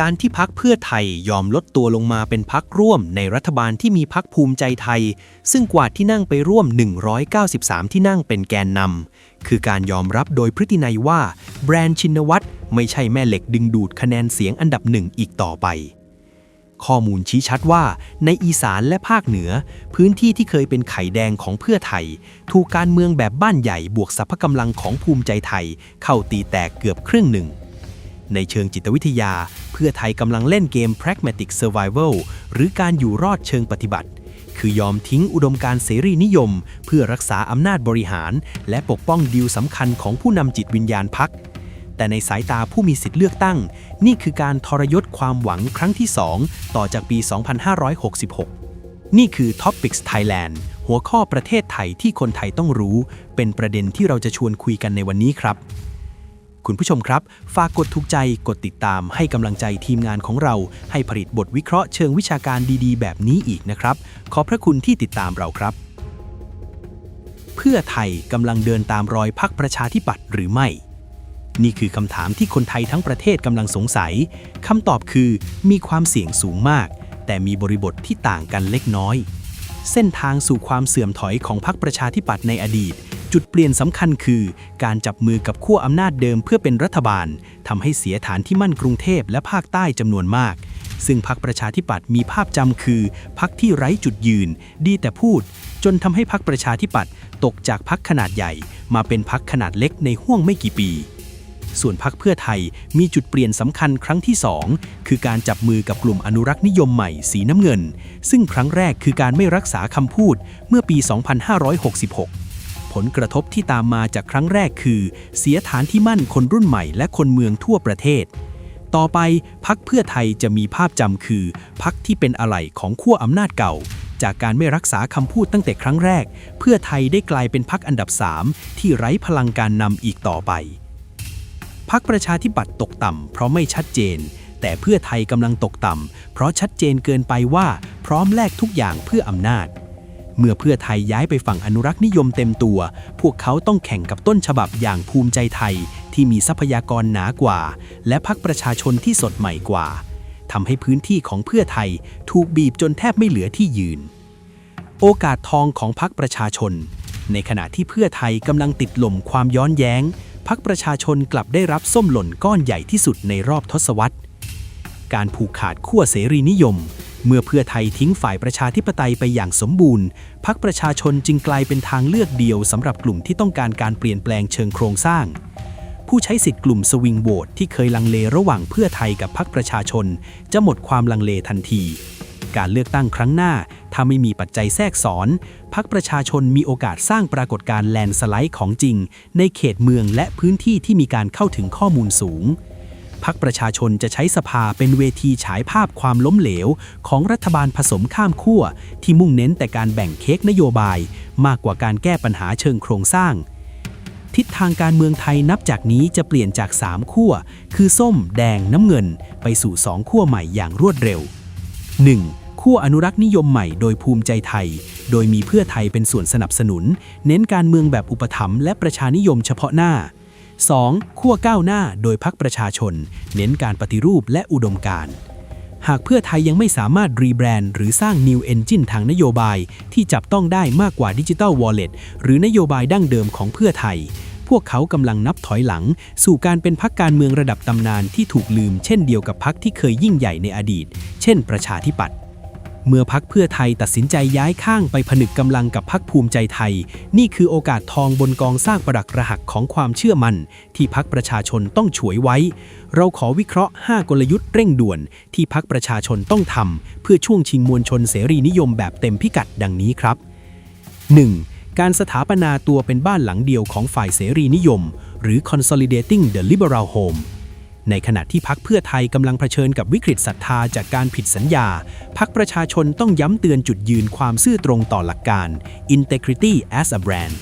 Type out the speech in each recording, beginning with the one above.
การที่พักเพื่อไทยยอมลดตัวลงมาเป็นพักร่วมในรัฐบาลที่มีพักภูมิใจไทย ซึ่งกวาดที่นั่งไปร่วม 193 ที่นั่งเป็นแกนนำคือการยอมรับโดยพฤตินัยว่า แบรนด์ชินวัตรไม่ใช่แม่เหล็กดึงดูดคะแนนเสียงอันดับหนึ่งอีกต่อไป ข้อมูลชี้ชัดว่า ในอีสานและภาคเหนือ พื้นที่ที่เคยเป็นไข่แดงของเพื่อไทย ถูกการเมืองแบบบ้านใหญ่บวกสรรพกำลังของภูมิใจไทย เข้าตีแตกเกือบครึ่งหนึ่ง ในเชิงจิตวิทยา เพื่อไทยกำลังเล่นเกม pragmatic survival หรือการอยู่รอดเชิงปฏิบัติ คือยอมทิ้งอุดมการเสรีนิยม เพื่อรักษาอำนาจบริหาร และปกป้องดีลสำคัญของผู้นำจิตวิญญาณพัก แต่ในสายตาผู้มีสิทธิ์เลือกตั้ง นี่คือการทรยศความหวังครั้งที่ 2 ต่อจากปี 2566 นี่คือ Topics Thailand หัวข้อประเทศไทยที่คนไทยต้องรู้ เป็นประเด็นที่เราจะชวนคุยกันในวันนี้ครับ คุณผู้ชมครับ ฝากกดถูกใจ กดติดตาม ให้กำลังใจทีมงานของเรา ให้ผลิตบทวิเคราะห์เชิงวิชาการดีๆ แบบนี้อีกนะครับ ขอบพระคุณที่ติดตามเราครับ เพื่อไทยกำลังเดินตามรอยพักประชาธิปัตย์หรือไม่ นี่คือคำถามที่คนไทยทั้งประเทศกำลังสงสัยคำตอบคือ มีความเสี่ยงสูงมาก แต่มีบริบทที่ต่างกันเล็กน้อย เส้นทางสู่ความเสื่อมถอยของพรรคประชาธิปัตย์ในอดีต จุดเปลี่ยนสำคัญคือ การจับมือกับขั้วอำนาจเดิมเพื่อเป็นรัฐบาลทำให้เสียฐานที่มั่นกรุงเทพและภาคใต้จำนวนมาก ซึ่งพรรคประชาธิปัตย์มีภาพจำคือพรรคที่ไร้จุดยืน ดีแต่พูด จนทำให้พรรคประชาธิปัตย์ตกจากพรรคขนาดใหญ่ มาเป็นพรรคขนาดเล็กในห่วงไม่กี่ปี ส่วนพรรคเพื่อไทยมีจุดเปลี่ยนสำคัญครั้งที่ 2 คือการจับมือกับกลุ่มอนุรักษ์นิยมใหม่สีน้ำเงิน ซึ่งครั้งแรกคือการไม่รักษาคำพูดเมื่อปี 2566 ผลกระทบที่ตามมาจากครั้งแรกคือ เสียฐานที่มั่นคนรุ่นใหม่และคนเมืองทั่วประเทศ ต่อไปพักเพื่อไทยจะมีภาพจำคือ พักที่เป็นอะไหล่ของขั้วอำนาจเก่า จากการไม่รักษาคำพูดตั้งแต่ครั้งแรก เพื่อไทยได้กลายเป็นพักอันดับ 3 ที่ไร้พลังการนำอีกต่อไปพักประชาธิปัตย์ตกต่ำเพราะไม่ชัดเจน แต่เพื่อไทยกำลังตกต่ำเพราะชัดเจนเกินไปว่าพร้อมแลกทุกอย่างเพื่ออำนาจ เมื่อเพื่อไทยย้ายไปฝั่งอนุรักษ์นิยมเต็มตัว พวกเขาต้องแข่งกับต้นฉบับอย่างภูมิใจไทย ที่มีทรัพยากรหนากว่า และพักประชาชนที่สดใหม่กว่าทำให้พื้นที่ของเพื่อไทยถูกบีบจนแทบไม่เหลือที่ยืน โอกาสทองของพรรคประชาชน ในขณะที่เพื่อไทยกำลังติดหล่มความย้อนแย้งพรรคประชาชนกลับได้รับส้มหล่นก้อนใหญ่ที่สุดในรอบทศวรรษ การผูกขาดขั้วเสรีนิยม เมื่อเพื่อไทยทิ้งฝ่ายประชาธิปไตยไปอย่างสมบูรณ์พรรคประชาชนจึงกลายเป็นทางเลือกเดียวสำหรับกลุ่มที่ต้องการการเปลี่ยนแปลงเชิงโครงสร้าง ผู้ใช้สิทธิ์กลุ่มสวิงโหวตที่เคยลังเลระหว่างเพื่อไทยกับพรรคประชาชน จะหมดความลังเลทันที การเลือกตั้งครั้งหน้า ถ้าไม่มีปัจจัยแทรกซ้อนพรรคประชาชนมีโอกาสสร้างปรากฏการณ์แลนสไลด์ของจริง ในเขตเมืองและพื้นที่ที่มีการเข้าถึงข้อมูลสูง พักประชาชนจะใช้สภาเป็นเวทีฉายภาพความล้มเหลว ของรัฐบาลผสมข้ามขั้ว ที่มุ่งเน้นแต่การแบ่งเค้กนโยบาย มากกว่าการแก้ปัญหาเชิงโครงสร้าง ทิศทางการเมืองไทยนับจากนี้จะเปลี่ยนจาก 3 ขั้ว คือส้ม แดง น้ำเงิน ไปสู่ 2 ขั้วใหม่อย่างรวดเร็ว 1. ขั้วอนุรักษ์นิยมใหม่โดยภูมิใจไทย โดยมีเพื่อไทยเป็นส่วนสนับสนุน เน้นการเมืองแบบอุปถัมภ์และประชานิยมเฉพาะหน้า 2. ขั้วก้าวหน้าโดยพักประชาชน เน้นการปฏิรูปและอุดมการณ์หากเพื่อไทยยังไม่สามารถรีแบรนด์หรือสร้าง New Engine ทางนโยบาย ที่จับต้องได้มากกว่าดิจิ t a ล Wallet หรือนโยบายดั้งเดิมของเพื่อไทย พวกเขากำลังนับถอยหลัง สู่การเป็นพักการเมืองระดับตำนานที่ถูกลืมเช่นเดียวกับพักที่เคยยิ่งใหญ่ในอดีต เช่น ประชาธิปัตย์ เมื่อพักเพื่อไทยตัดสินใจย้ายข้างไปผนึกกำลังกับพักภูมิใจไทย นี่คือโอกาสทองบนกองสร้างประดักระหักของความเชื่อมัน่น ที่พักประชาชนต้องฉวยไว้ เราขอวิเคราะห์ 5 กลยุทธ์เร่งด่วน ที่พักประชาชนต้องทำเพื่อช่วงชิงมวลชนเสรีนิยมแบบเต็มพิกัดดังนี้ครับ 1. การสถาปนาตัวเป็นบ้านหลังเดียวของฝ่ายเสรีนิยม หรือ consolidating the liberal home ในขณะที่พักเพื่อไทยกำลังเผชิญกับวิกฤตศรัทธาจากการผิดสัญญา พักประชาชนต้องย้ำเตือนจุดยืนความซื่อตรงต่อหลักการ integrity as a brand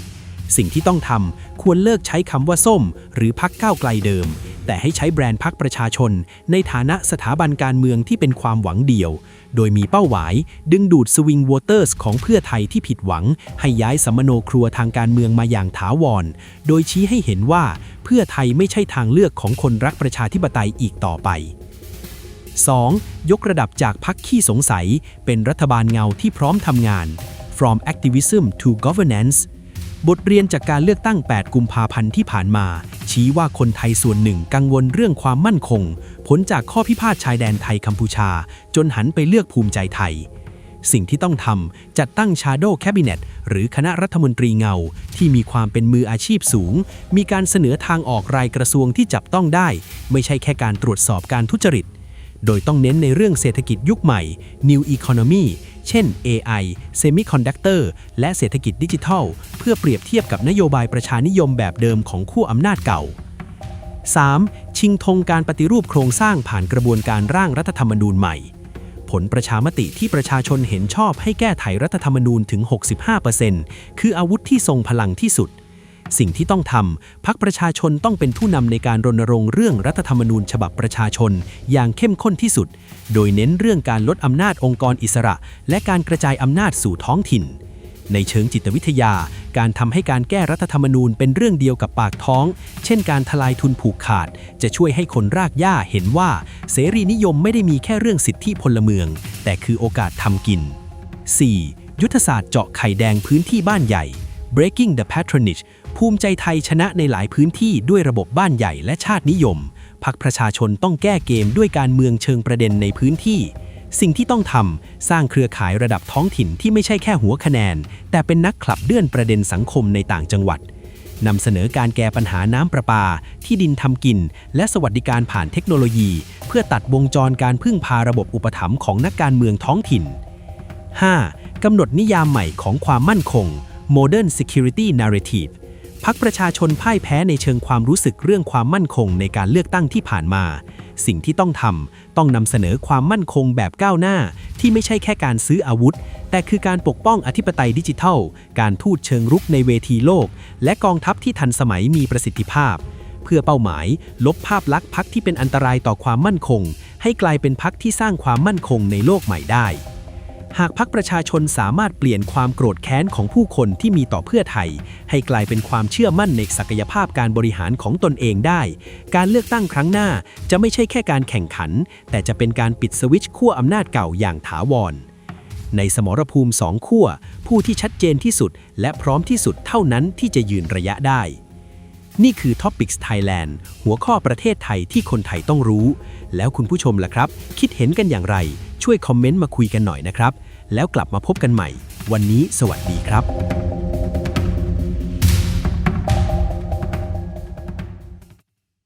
สิ่งที่ต้องทำควรเลิกใช้คำว่าส้ม หรือพักก้าวไกลเดิม แต่ให้ใช้แบรนด์พักประชาชน ในฐานะสถาบันการเมืองที่เป็นความหวังเดียว โดยมีเป้าหมาย ดึงดูดสวิงวอเตอร์สของเพื่อไทยที่ผิดหวัง ให้ย้ายสัมมโนครัวทางการเมืองมาอย่างถาวร โดยชี้ให้เห็นว่า เพื่อไทยไม่ใช่ทางเลือกของคนรักประชาธิปไตยอีกต่อไป 2. ยกระดับจากพักขี้สงสัย เป็นรัฐบาลเงาที่พร้อมทำงาน from activism to governance บทเรียนจากการเลือกตั้ง 8 กุมภาพันธ์ที่ผ่านมา ชี้ว่าคนไทยส่วนหนึ่งกังวลเรื่องความมั่นคง ผลจากข้อพิพาทชายแดนไทยกัมพูชา จนหันไปเลือกภูมิใจไทย สิ่งที่ต้องทำจัดตั้ง Shadow Cabinet หรือคณะรัฐมนตรีเงา ที่มีความเป็นมืออาชีพสูง มีการเสนอทางออกรายกระทรวงที่จับต้องได้ ไม่ใช่แค่การตรวจสอบการทุจริต โดยต้องเน้นในเรื่องเศรษฐกิจยุคใหม่ New Economy เช่น AI Semiconductor และเศรษฐกิจดิจิทัล เพื่อเปรียบเทียบกับนโยบายประชานิยมแบบเดิมของคู่อำนาจเก่า 3. ชิงธงการปฏิรูปโครงสร้างผ่านกระบวนการร่างรัฐธรรมนูญใหม่ ผลประชามติที่ประชาชนเห็นชอบให้แก้ไขรัฐธรรมนูญถึง 65%คืออาวุธที่ทรงพลังที่สุด สิ่งที่ต้องทำพักประชาชนต้องเป็นผู้นำในการรณรงค์เรื่องรัฐธรรมนูญฉบับประชาชน อย่างเข้มข้นที่สุด โดยเน้นเรื่องการลดอำนาจองค์กรอิสระ และการกระจายอำนาจสู่ท้องถิ่น ในเชิงจิตวิทยา การทำให้การแก้รัฐธรรมนูญเป็นเรื่องเดียวกับปากท้อง เช่นการทลายทุนผูกขาด จะช่วยให้คนรากหญ้าเห็นว่า เสรีนิยมไม่ได้มีแค่เรื่องสิทธิพลเมือง แต่คือโอกาสทำกิน 4. ยุทธศาสตร์เจาะไข่แดงพื้นที่บ้านใหญ่ breaking the patronage ภูมิใจไทยชนะในหลายพื้นที่ด้วยระบบบ้านใหญ่และชาตินิยม พักประชาชนต้องแก้เกมด้วยการเมืองเชิงประเด็นในพื้นที่ สิ่งที่ต้องทำสร้างเครือข่ายระดับท้องถิ่นที่ไม่ใช่แค่หัวคะแนน แต่เป็นนักขับเลื่อนประเด็นสังคมในต่างจังหวัดนำเสนอการแก้ปัญหาน้ำประปา ที่ดินทำกิน และสวัสดิการผ่านเทคโนโลยี เพื่อตัดวงจรการพึ่งพาระบบอุปถัมภ์ของนักการเมืองท้องถิ่น 5. กำหนดนิยามใหม่ของความมั่นคง Modern Security Narrative พักประชาชนพ่ายแพ้ในเชิงความรู้สึกเรื่องความมั่นคงในการเลือกตั้งที่ผ่านมา สิ่งที่ต้องทำต้องนำเสนอความมั่นคงแบบก้าวหน้า ที่ไม่ใช่แค่การซื้ออาวุธ แต่คือการปกป้องอธิปไตยดิจิทัล การทูตเชิงรุกในเวทีโลก และกองทัพที่ทันสมัยมีประสิทธิภาพ เพื่อเป้าหมาย ลบภาพลักษณ์พักที่เป็นอันตรายต่อความมั่นคง ให้กลายเป็นพักที่สร้างความมั่นคงในโลกใหม่ได้ หากพักประชาชนสามารถเปลี่ยนความโกรธแค้นของผู้คนที่มีต่อเพื่อไทย ให้กลายเป็นความเชื่อมั่นในศักยภาพการบริหารของตนเองได้ การเลือกตั้งครั้งหน้าจะไม่ใช่แค่การแข่งขัน แต่จะเป็นการปิดสวิตช์ขั้วอำนาจเก่าอย่างถาวร ในสมรภูมิสองขั้วผู้ที่ชัดเจนที่สุด และพร้อมที่สุดเท่านั้นที่จะยืนระยะได้ นี่คือ Topics Thailand หัวข้อประเทศไทยที่คนไทยต้องรู้ แล้วคุณผู้ชมล่ะครับ คิดเห็นกันอย่างไร ช่วยคอมเมนต์มาคุยกันหน่อยนะครับ แล้วกลับมาพบกันใหม่ วันนี้สวัสดีครับ